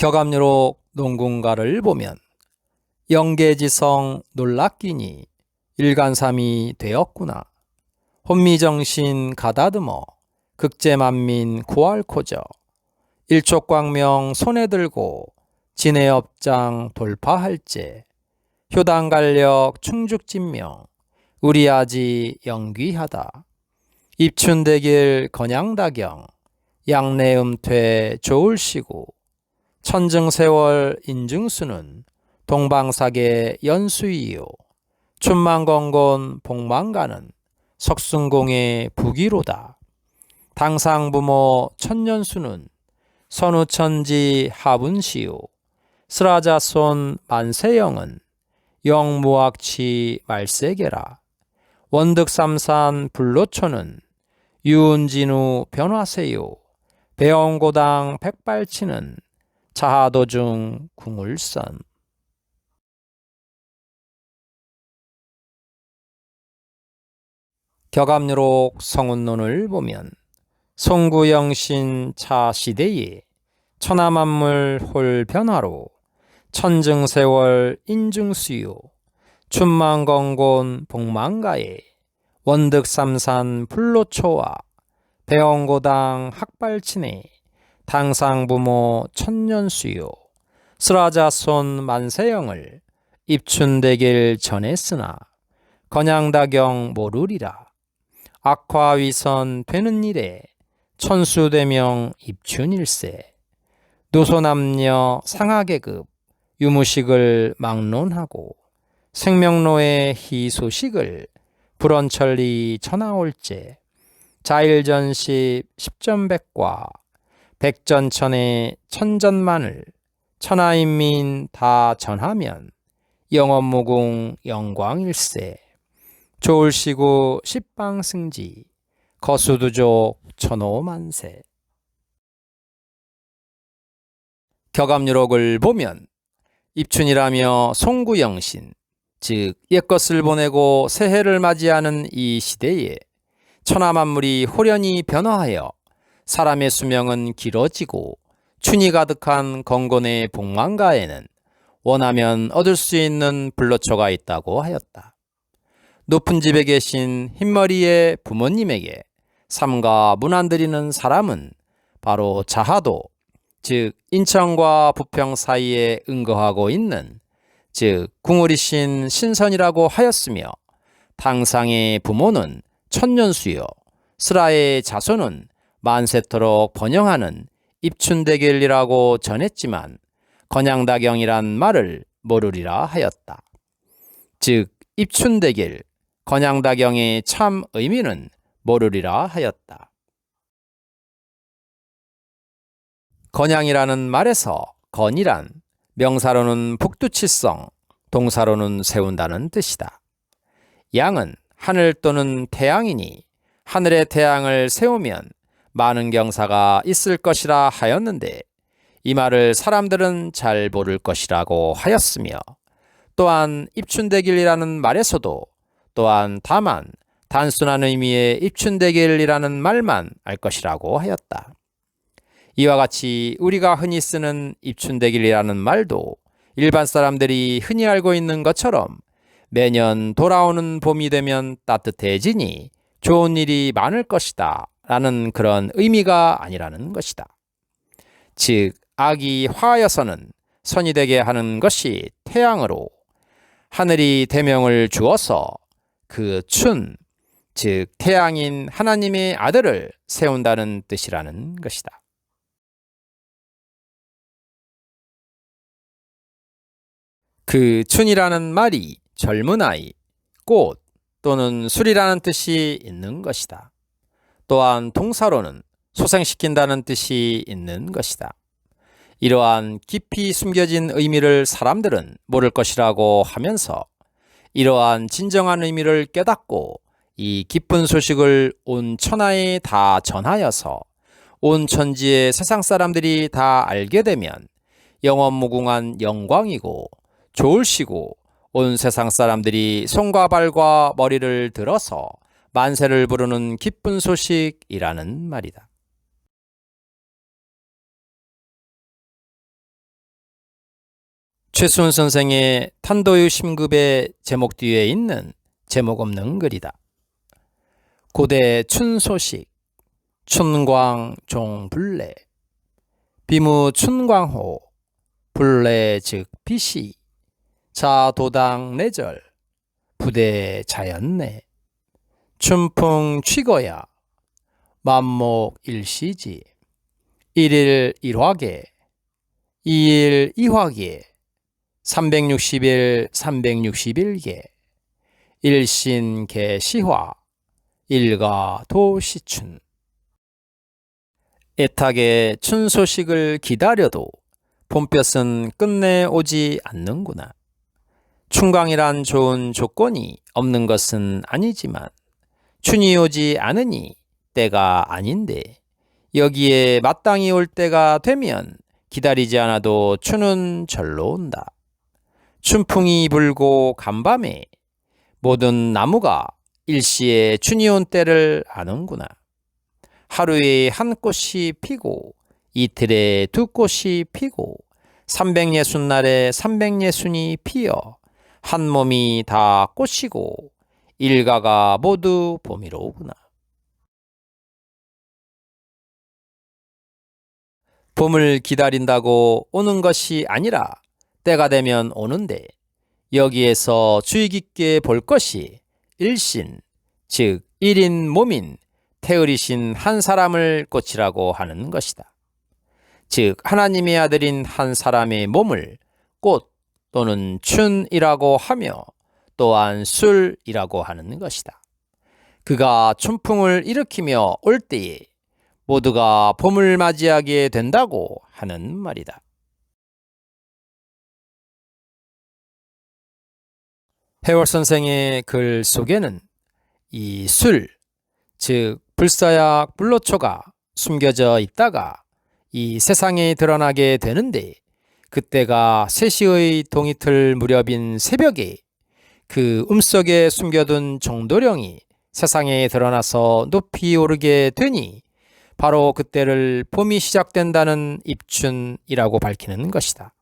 격압류록 농군가를 보면 영계지성 놀랍기니 일간삼이 되었구나. 혼미정신 가다듬어 극제만민 구할코저 일촉광명 손에 들고 진해업장 돌파할제 효단간력 충죽진명 우리아지 영귀하다 입춘대길 건양다경 양내음퇴 조울시구 천증세월 인증수는 동방사계 연수이요 춘만건곤 복만가는 석순공의 부기로다. 당상부모 천년수는 선우천지 하분시요 스라자손 만세영은 영무악치 말세계라. 원득삼산 불로초는 유은진우 변화세요 배원고당 백발치는 자하도중 궁울선. 격압류록 성운론을 보면 송구영신 차시대에 천하만물 홀 변화로 천증세월 인증수요 춘만건곤 복만가에 원득삼산 불로초와 배원고당 학발친에 당상부모 천년수요 스라자손 만세영을 입춘대길 전했으나 건양다경 모르리라. 악화위선 되는 일에 천수대명 입춘일세. 노소남녀 상하계급 유무식을 막론하고 생명로의 희소식을 불언천리 전하올제 자일전십 십전백과 백전천의 천전만을 천하인민 다 전하면 영원무궁 영광일세. 조울시구 십방승지 거수두족 천호만세. 격압유록을 보면 입춘이라며 송구영신 즉 옛것을 보내고 새해를 맞이하는 이 시대에 천하만물이 호련히 변화하여 사람의 수명은 길어지고 춘이 가득한 건곤의 복만가에는 원하면 얻을 수 있는 불로초가 있다고 하였다. 높은 집에 계신 흰머리의 부모님에게 삼가 문안 드리는 사람은 바로 자하도, 즉 인천과 부평 사이에 응거하고 있는 즉 궁우리신 신선이라고 하였으며 당상의 부모는 천년수여 스라의 자손은 만세토록 번영하는 입춘대길이라고 전했지만 건양다경이란 말을 모르리라 하였다. 즉 입춘대길, 건양다경의 참 의미는 모르리라 하였다. 건양이라는 말에서 건이란 명사로는 북두칠성, 동사로는 세운다는 뜻이다. 양은 하늘 또는 태양이니 하늘의 태양을 세우면 많은 경사가 있을 것이라 하였는데 이 말을 사람들은 잘 모를 것이라고 하였으며 또한 입춘대길이라는 말에서도 또한 다만 단순한 의미의 입춘대길이라는 말만 알 것이라고 하였다. 이와 같이 우리가 흔히 쓰는 입춘대길이라는 말도 일반 사람들이 흔히 알고 있는 것처럼 매년 돌아오는 봄이 되면 따뜻해지니 좋은 일이 많을 것이다 라는 그런 의미가 아니라는 것이다. 즉, 악이 화하여서는 선이 되게 하는 것이 태양으로 하늘이 대명을 주어서 그 춘, 즉 태양인 하나님의 아들을 세운다는 뜻이라는 것이다. 그 춘이라는 말이 젊은 아이, 꽃 또는 술이라는 뜻이 있는 것이다. 또한 동사로는 소생시킨다는 뜻이 있는 것이다. 이러한 깊이 숨겨진 의미를 사람들은 모를 것이라고 하면서 이러한 진정한 의미를 깨닫고 이 기쁜 소식을 온 천하에 다 전하여서 온 천지의 세상 사람들이 다 알게 되면 영원무궁한 영광이고 좋을시고 온 세상 사람들이 손과 발과 머리를 들어서 만세를 부르는 기쁜 소식이라는 말이다. 최수훈 선생의 탄도유 심급의 제목 뒤에 있는 제목 없는 글이다. 고대 춘소식 춘광 종불래 비무 춘광호 불래 즉 비시 자도당 내절 부대 자연내 춘풍 취거야. 만목 일시지. 일일 일화계. 이일 이화계. 360일 361개 일신 개시화. 일가 도시춘. 애타게 춘 소식을 기다려도 봄볕은 끝내 오지 않는구나. 춘광이란 좋은 조건이 없는 것은 아니지만 춘이 오지 않으니 때가 아닌데 여기에 마땅히 올 때가 되면 기다리지 않아도 춘은 절로 온다. 춘풍이 불고 간밤에 모든 나무가 일시에 춘이 온 때를 아는구나. 하루에 한 꽃이 피고 이틀에 두 꽃이 피고 360날에 360이 피어 한 몸이 다 꽃이고 일가가 모두 봄이로 오구나. 봄을 기다린다고 오는 것이 아니라 때가 되면 오는데 여기에서 주의 깊게 볼 것이 일신, 즉 일인 몸인 태어리신 한 사람을 꽃이라고 하는 것이다. 즉 하나님의 아들인 한 사람의 몸을 꽃 또는 춘이라고 하며 또한 술이라고 하는 것이다. 그가 춘풍을 일으키며 올 때에 모두가 봄을 맞이하게 된다고 하는 말이다. 해월 선생의 글 속에는 이 술, 즉 불사약 불로초가 숨겨져 있다가 이 세상에 드러나게 되는데 그때가 세시의 동이틀 무렵인 새벽에 그 음속에 숨겨둔 정도령이 세상에 드러나서 높이 오르게 되니 바로 그때를 봄이 시작된다는 입춘이라고 밝히는 것이다.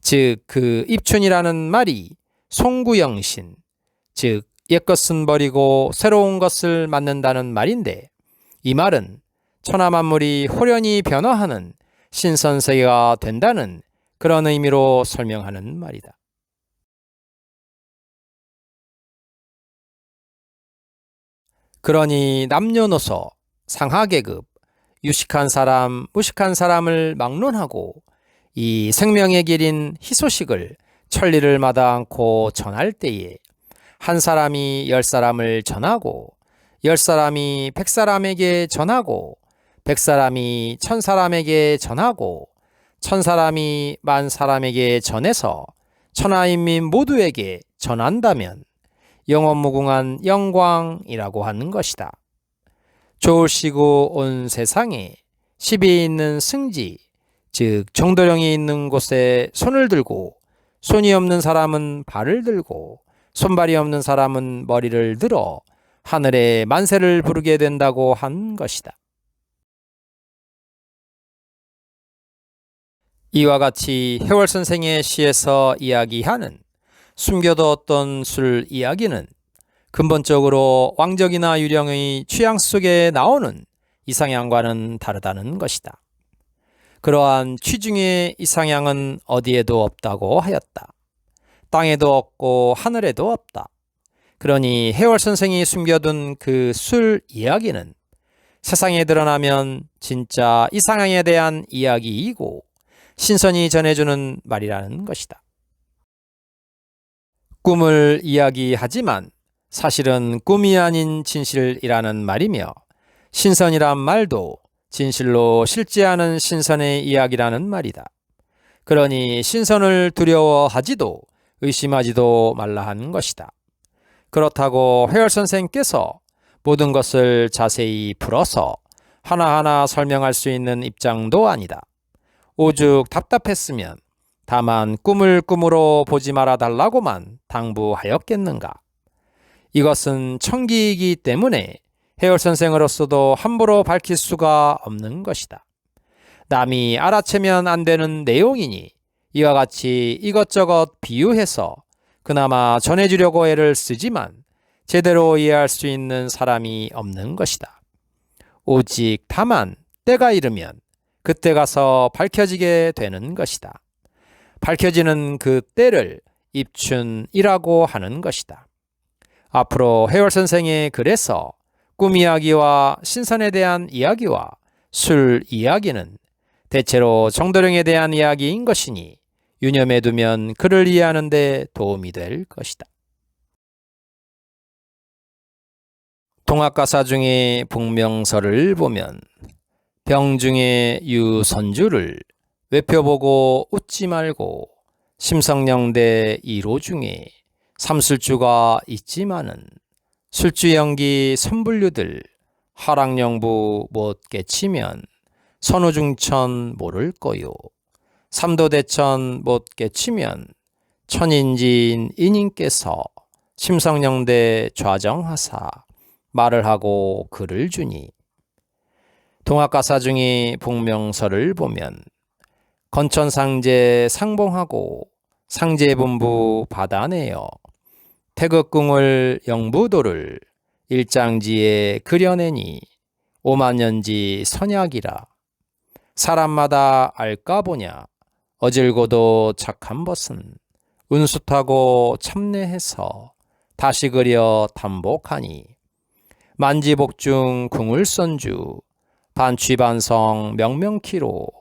즉, 그 입춘이라는 말이 송구영신, 즉 옛것은 버리고 새로운 것을 맞는다는 말인데 이 말은 천하 만물이 호련히 변화하는 신선세계가 된다는 그런 의미로 설명하는 말이다. 그러니 남녀노소, 상하계급, 유식한 사람, 무식한 사람을 막론하고 이 생명의 길인 희소식을 천리를 마다 않고 전할 때에 한 사람이 열 사람을 전하고 열 사람이 백 사람에게 전하고 백 사람이 천 사람에게 전하고 천 사람이 만 사람에게 전해서 천하인민 모두에게 전한다면 영원무궁한 영광이라고 하는 것이다. 좋으시고 온 세상에 십이 있는 승지, 즉 정도령이 있는 곳에 손을 들고 손이 없는 사람은 발을 들고 손발이 없는 사람은 머리를 들어 하늘에 만세를 부르게 된다고 한 것이다. 이와 같이 해월 선생의 시에서 이야기하는 숨겨뒀던 술 이야기는 근본적으로 왕적이나 유령의 취향 속에 나오는 이상향과는 다르다는 것이다. 그러한 취중의 이상향은 어디에도 없다고 하였다. 땅에도 없고 하늘에도 없다. 그러니 해월 선생이 숨겨둔 그 술 이야기는 세상에 드러나면 진짜 이상향에 대한 이야기이고 신선이 전해주는 말이라는 것이다. 꿈을 이야기하지만 사실은 꿈이 아닌 진실이라는 말이며 신선이란 말도 진실로 실제하는 신선의 이야기라는 말이다. 그러니 신선을 두려워하지도 의심하지도 말라 하는 것이다. 그렇다고 회열 선생께서 모든 것을 자세히 풀어서 하나하나 설명할 수 있는 입장도 아니다. 오죽 답답했으면 다만 꿈을 꿈으로 보지 말아 달라고만 당부하였겠는가. 이것은 청기이기 때문에 해열 선생으로서도 함부로 밝힐 수가 없는 것이다. 남이 알아채면 안 되는 내용이니 이와 같이 이것저것 비유해서 그나마 전해주려고 애를 쓰지만 제대로 이해할 수 있는 사람이 없는 것이다. 오직 다만 때가 이르면 그때 가서 밝혀지게 되는 것이다. 밝혀지는 그 때를 입춘이라고 하는 것이다. 앞으로 해월 선생의 글에서 꿈 이야기와 신선에 대한 이야기와 술 이야기는 대체로 정도령에 대한 이야기인 것이니 유념해 두면 그를 이해하는 데 도움이 될 것이다. 동학가사 중에 복명서를 보면 병중의 유선주를 외펴보고 웃지 말고 심성령대 1호 중에 삼술주가 있지만은 술주 연기 선불류들 하락령부 못 깨치면 선우중천 모를 거요. 삼도대천 못 깨치면 천인지인 인인께서 심성령대 좌정하사 말을 하고 글을 주니 동학가사 중에 복명서를 보면 건천상제 상봉하고 상제본부 받아내어 태극궁을 영부도를 일장지에 그려내니 오만년지 선약이라. 사람마다 알까 보냐? 어질고도 착한 벗은 운숫하고 참내해서 다시 그려 담복하니. 만지복중 궁을 선주 반취반성 명명키로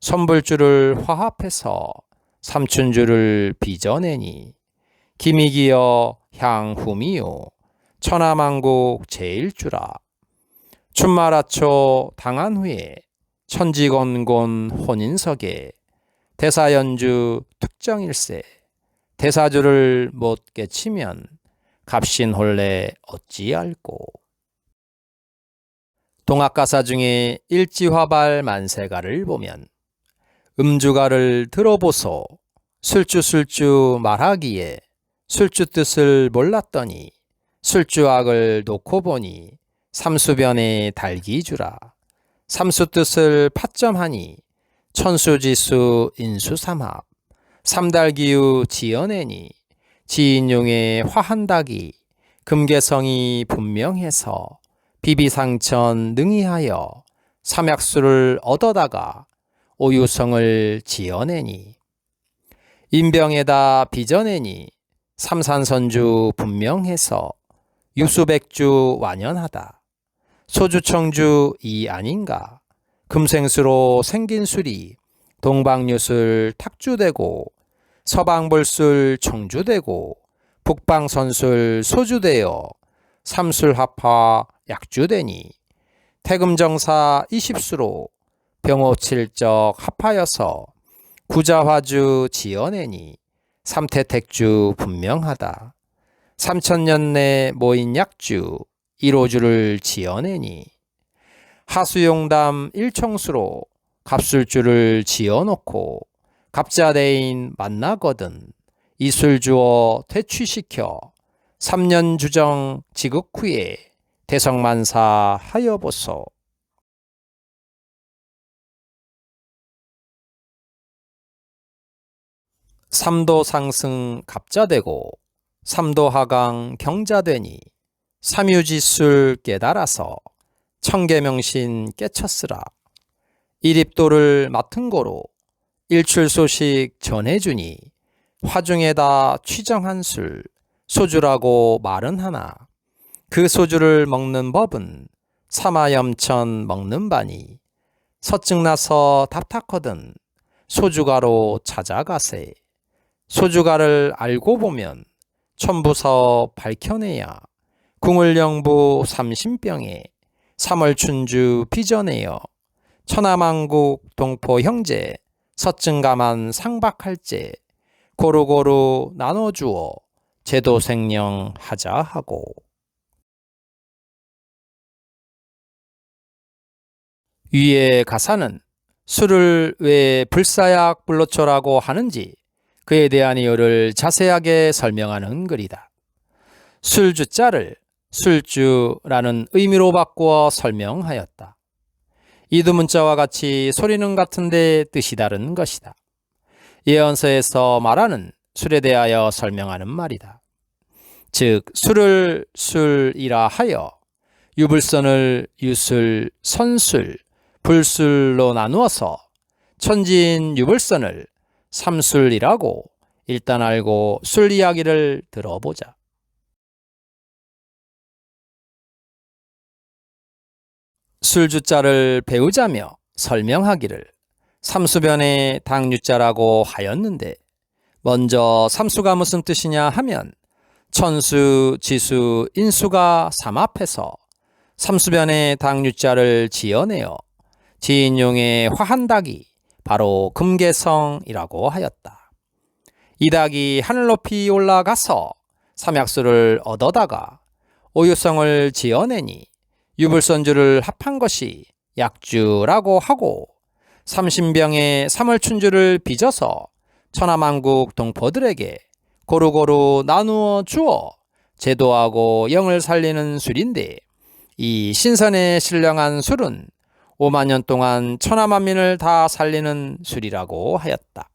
선불줄을 화합해서 삼춘줄을 빚어내니 기미기여 향후미요. 천하만국 제일주라. 춘마라초 당한 후에 천지건곤 혼인석에 대사연주 특정일세. 대사주를 못 깨치면 갑신홀래 어찌알고. 동학가사 중에 일지화발 만세가를 보면 음주가를 들어보소. 술주술주 말하기에 술주 뜻을 몰랐더니 술주악을 놓고 보니 삼수변에 달기주라. 삼수 뜻을 파점하니 천수지수 인수삼합. 삼달기유 지어내니 지인용의 화한닭이 금계성이 분명해서 비비상천 능이하여 삼약수를 얻어다가 오유성을 지어내니 인병에다 빚어내니 삼산선주 분명해서 유수백주 완연하다. 소주청주 이 아닌가. 금생수로 생긴 술이 동방유술 탁주되고 서방불술 청주되고 북방선술 소주되어 삼술합화 약주되니 태금정사 이십수로 병호칠적 합하여서 구자화주 지어내니 삼태택주 분명하다. 삼천년 내 모인 약주 일호주를 지어내니 하수용담 일청수로 갑술주를 지어놓고 갑자대인 만나거든 이술주어 퇴취시켜 삼년주정 지극 후에 대성만사 하여보소. 삼도 상승 갑자되고 삼도 하강 경자되니 삼유지술 깨달아서 청계명신 깨쳤으라 일입도를 맡은 거로 일출 소식 전해주니 화중에다 취정한 술 소주라고 말은 하나 그 소주를 먹는 법은 사마염천 먹는 바니 서증나서 답탁하든 소주가로 찾아가세. 소주가를 알고 보면 천부서 밝혀내야 궁을영부 삼신병에 삼월춘주 빚어내어 천하만국 동포 형제 서증가만 상박할제 고루고루 나눠주어 제도 생령 하자 하고. 위의 가사는 술을 왜 불사약 불로초라고 하는지 그에 대한 이유를 자세하게 설명하는 글이다. 술주자를 술주라는 의미로 바꾸어 설명하였다. 이두 문자와 같이 소리는 같은데 뜻이 다른 것이다. 예언서에서 말하는 술에 대하여 설명하는 말이다. 즉 술을 술이라 하여 유불선을 유술, 선술, 불술로 나누어서 천진 유불선을 삼술이라고 일단 알고 술 이야기를 들어보자. 술주자를 배우자며 설명하기를 삼수변의 당유자라고 하였는데 먼저 삼수가 무슨 뜻이냐 하면 천수, 지수, 인수가 삼합해서 삼수변의 당유자를 지어내어 지인용의 화한닭이 바로 금계성이라고 하였다. 이 닭이 하늘 높이 올라가서 삼약수를 얻어다가 오유성을 지어내니 유불선주를 합한 것이 약주라고 하고 삼신병의 삼월춘주를 빚어서 천하만국 동포들에게 고루고루 나누어 주어 제도하고 영을 살리는 술인데 이 신선에 신령한 술은 5만 년 동안 천하만민을 다 살리는 술이라고 하였다.